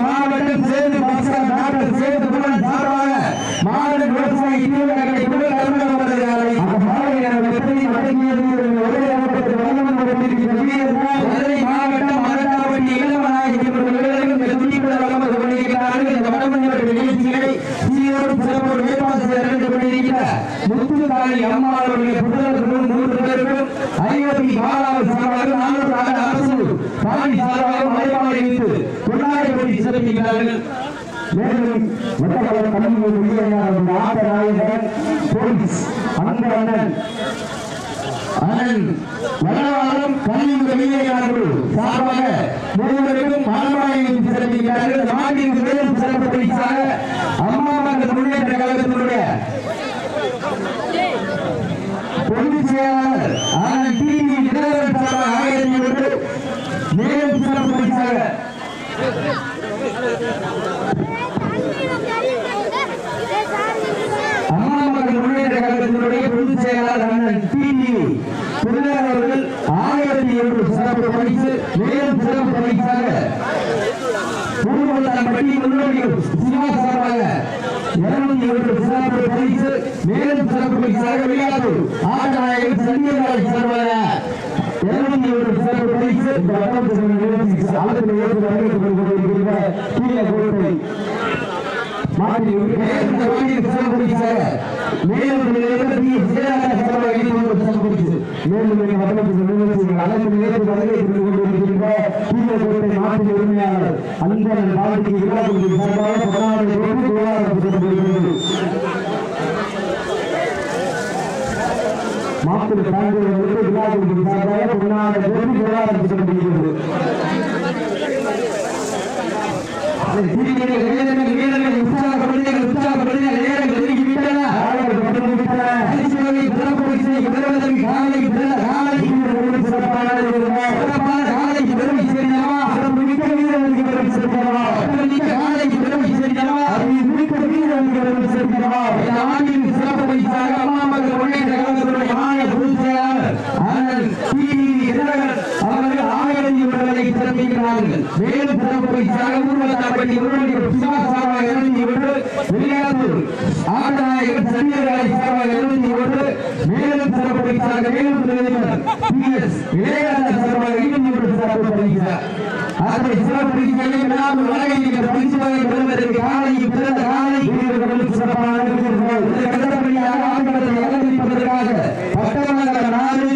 மாவட்டம் சேர்ந்து பாஸ்கர் சேர்ந்து மாவட்ட சார்பாக மாநில விவசாயி பாலாவை சார்பாக நானூறு ஆண்டு அரசு பாண்டி சார்பாக மலைப்பாறை வைத்து கொண்டாடி சிறப்பிக்கிறார்கள் மேலும் மொத்தமாக கல்வி உயர்ந்த ஆட்டநாயகன் போலீஸ் அந்த அண்ணன் அண்ணன் வடவாளம் கல்வி வெளியேறார்கள் சார்பாக மூவருக்கும் மலமாயை சிறப்பிக்கிறார்கள் நாட்டின் சிறப்பு பரிசாக அம்மா மக்கள் முன்னேற்ற கழகத்தினுடைய பொதுச் செயலாளர் ஆனால் டிவி தினகரன் சார்பாக ஆயிரத்தி ஒன்று மேலும் சிறப்பு பரிசாக அம்மா மக்கள் முன்னேற்ற கழகத்தினுடைய பொதுச் செயலாளர் அண்ணன் டிவி திருநகர் அவர்கள் ஆயிரத்தி ஒன்று சிறப்பு பரிசு மேலும் சிறப்பு பரிசாக முன்னோடிகள் சிவா சார்பாக இருநூத்தி ஒன்று சிறப்பு பரிசு மேலும் சிறப்பு பரிசாக ஆட்டநாயகர் சார்பாக இருநூத்தி ஒன்று சிறப்பு பரிசு. கோட்டை மாற்றி சிறப்பு பரிசாக மேலும் நிலையத்தில் மேலும் இந்த கொண்டிருக்கின்ற உரிமையாளர் அன்பன் பாரதி விழாக்குழு சார்பாக பதினாறு கோடி விழாக்கப்படுகிறது மாப்பிள்ளை தாண்டியவர்களுக்கு விழாக்குழு சார்பாக பதினாறு கோடி வீரர்கள் வீரர்கள் உற்சாகப்படுங்கள் உற்சாகப்படுங்கள் நேரங்கள் நெருங்கி விட்டன பரிசுகளை பெறப்பரிசை பெறுவதற்கு காலை பிறந்த காலை சிறப்பானது சிறப்பான காலைக்கு பெருமை சேர்ந்தவா சிறப்பு மிக்க வீரர்களுக்கு பெருமை சேர்ந்தவா சிறப்பு மிக்க காலைக்கு பெருமை சேர்ந்தவா அறிவு மிக்க வீரர்களுக்கு பெருமை சேர்ந்தவா இந்த ஆண்டின் சிறப்பு பரிசாக அம்மா மக்கள் முன்னேற்ற கழகத்தினுடைய மாநில பொதுச் செயலாளர் அண்ணன் டிவி தினகரன் அவர்கள் ஆயிரத்தி ஒன்றுகளை சிறப்பிக்கிறார்கள் மேலும் சிறப்பு பரிசாக ஊர்வலத்தாப்பட்டி முருகன் சிவா சார்பாக இருநூத்தி ஒன்று விளையாட்டூர் ஆட்டநாயகர் சந்திரராஜ் சார்பாக இருநூத்தி ஒன்று மேலும் சிறப்பு பரிசாக மேலும் பிரதமர் பி எஸ் இளையராஜா சார்பாக இருநூத்தி ஒன்று சிறப்பு பரிசா அப்படி சிறப்பு பரிசுகளை நாம் வழங்கிய பரிசு வகை பெறுவதற்கு காலை பிறந்த காலை வீரர்களுக்கு சிறப்பான அலங்கரிப்பதற்காக நாடு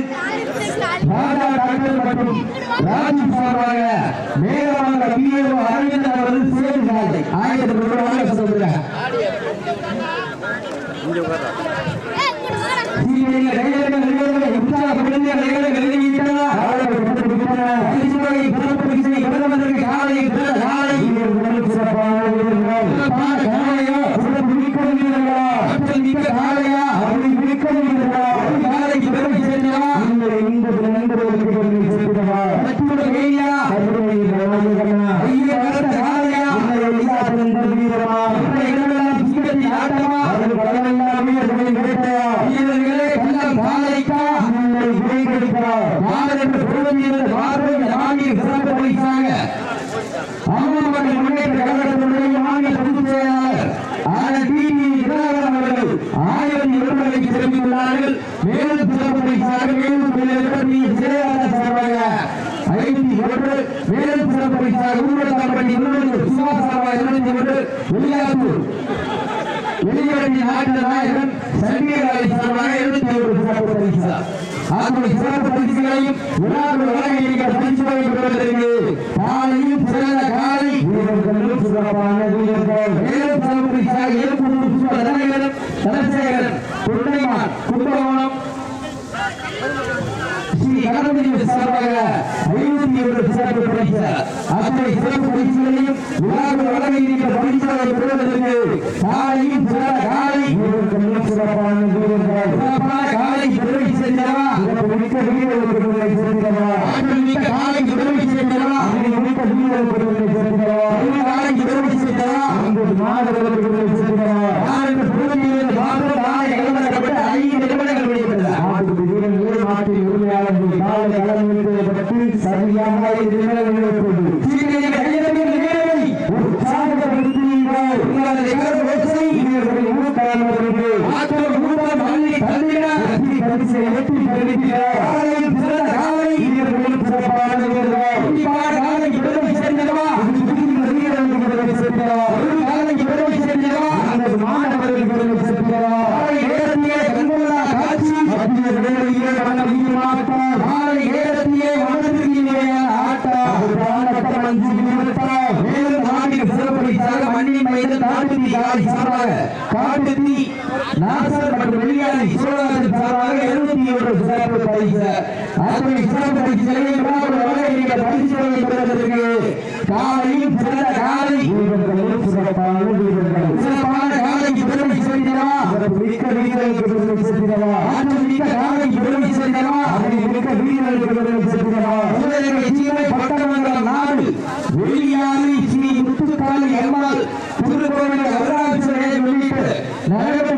ராஜா டாக்டர் மற்றும் ராஜீவ் சார்பாக பிஏஓ அரவிந்த் அவர்கள் சேர்ந்தார்கள் ஆயிரத்தி தொள்ளாயிரத்தி சொல்லுங்க சீனியர்கள் இளைஞர்கள் இளைஞர்கள் உற்சாகப்படுங்க இளைஞர்கள் எழுதிவிட்டன பரிசுகளை புறப்படுத்தி பெறுவதற்கு காலை பிறந்த காலை வீரர்களுக்கு சிறப்பான வீரர்கள் சிறப்பான காலையா சிறப்பு மிக்க வீரர்களா ஆற்றல் மிக்க காலையா அருள் மிக்க வீரர்களா காலைக்கு பெருமை சேர்ந்தவா இந்த இந்த நண்பர்களுக்கு பெருமை சேர்ந்தவா மற்றொரு வேலையா அருமை ராஜகண்ணா ஐயா வளர்த்த காலையா இந்த எல்லா பெண்கள் வீரமா இந்த இடமெல்லாம் சிங்கத்தி ஆட்டமா அவர்கள் வளரெல்லாம் வீரர்களை கிடைத்தா வீரர்களே கள்ளம் காலைக்கா உங்களை விடை கிடைத்தா மாதர் என்று பொருளும் பார்வை நான்கில் சிறப்பு பரிசாக அம்மாவட்ட முன்னேற்ற கழகத்தினுடைய மாநில பொதுச் செயலாளர் ஆனந்த் டிவி தினகரன் அவர்கள் ஆயிரத்தி இருநூறு சிறப்பித்துள்ளார்கள் மேலும் சிறப்பு பரிசாக மேலும் பி சிறையாளர் சார்பாக ஒன்று மேலும் சிறப்பு பரிசாக ஊர்வலத்தாம்பட்டி இருநூறு சிவா இருநூத்தி ஒன்று வெளியாத்தூர். நாட்டு நாயகன் சார்பாக இருநூத்தி ஒரு சிறப்பு பரிசா சிறப்பு பரிசுகளையும் காலையும் சிறந்த காலை வீரர்களும் சிறப்பான வீரர்கள். பெருமையை சேர்த்துகிறார் நாளைக்கு பெருமை சேர்க்கிறார் அந்த மாதவர்களுக்கு பெருமை சேர்க்கிறார் நாளைக்கு பெருமையில் மாதவ நாளை கலந்தரப்பட்ட ஐந்து நிறுவனங்கள் வெளியிட்டது நாட்டு வீரர்களே நாட்டின் உரிமையாளர்கள் காலை கலந்து சரியாக நிறுவனங்கள் வெளியிட்டது ஆற்றல் மூலம் தள்ளினார் வெற்றி பெறுகிறார் காட்டுத்தீ நாசர் மற்றும் வெளியாளி சோழராஜன் சார்பாக எழுபத்தி ஒரு சிறப்பு பரிசு. அத்தனை சிறப்பு பரிசுகளை ஒரு வகையில் பரிசுகளை பெறுவதற்கு காலையும் சிறந்த காலை சிறப்பான வீரர்கள் சிறப்பான காலைக்கு பெருமை சேர்ந்தவா மிக்க வீரர்களுக்கு பெருமை சேர்ந்தவா ஆற்றல் மிக்க காலைக்கு பெருமை சேர்ந்தவா அதை மிக்க வீரர்களுக்கு பெருமை சேர்ந்தவா சிவகங்கை சீமை பட்டமங்கலம் நாடு. வெளியாளி ஸ்ரீ முத்துக்காளி அம்மாள் திருக்கோவில் வரலாற்று Nada